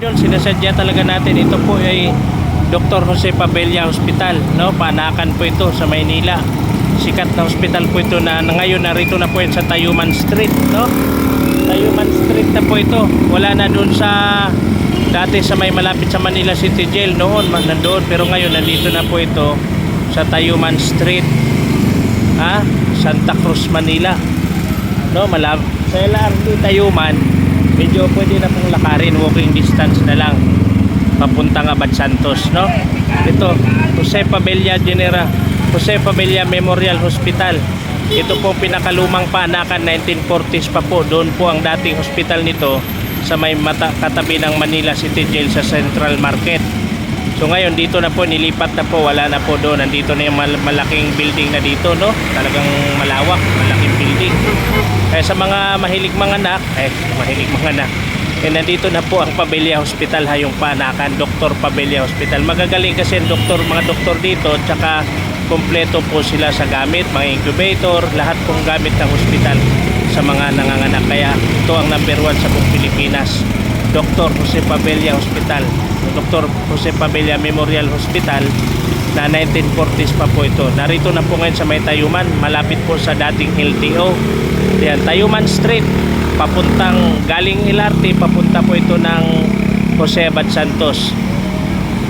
Yun, sinasadya talaga natin. Ito po ay Dr. Jose Pabella Hospital. No? Panakan po ito sa Maynila. Sikat na hospital po ito na, na ngayon narito na po yan sa Tayuman Street. No? Tayuman Street na po ito. Wala na doon sa dati sa may malapit sa Manila City Jail noon. Nandoon. Pero ngayon nandito na po ito sa Tayuman Street. Ha? Santa Cruz, Manila. No, malab sa LRT Tayuman, medyo pwede na pong lakarin, walking distance na lang papuntang Abad Santos, no? Ito, Jose Pabella Genera, Jose Pabella Memorial Hospital. Ito po pinakalumang paanakan 1940s pa po. Doon po ang dating hospital nito sa may mata, katabi ng Manila City Jail sa Central Market. So ngayon dito na po nilipat na po, wala na po doon. Nandito na yung mal- malaking building na dito, no? Talagang malawak, building. Kaya sa mga mahilig mga anak, eh mahilig mga anak. Eh nandito na po ang Pabella Hospital ha, yung panakan, Dr. Pabella Hospital. Magagaling kasi ang doktor, mga doktor dito, tsaka kompleto po sila sa gamit, mga incubator, lahat pong gamit ng hospital sa mga nanganganak. Kaya ito ang number one sa buong Pilipinas. Dr. Jose Pabella Hospital. Dr. Jose Pabella Memorial Hospital na 1940s pa po ito. Narito na po ngayon sa may Tayuman, malapit po sa dating LTO. Yan, Tayuman Street, papuntang galing LRT, papunta po ito ng Jose Abad Santos.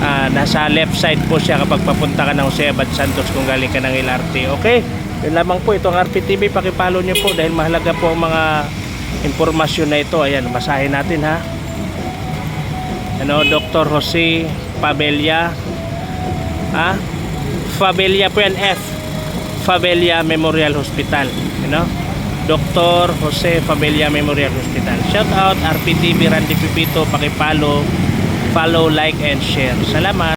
Ah, nasa left side po siya kapag papunta ka ng Jose Abad Santos kung galing ka ng LRT. Okay? Yun lamang po itong RPTV, pakipalo nyo po dahil mahalaga po ang mga impormasyon na ito. Ayan, basahin natin ha. Ano, Dr. Jose Pabella. Ha? Fabella po yan, F. Fabella Memorial Hospital. You know? Dr. Jose Fabella Memorial Hospital. Shout out RPTV Randy Pipito, pakipalo, follow, like, and share. Salamat.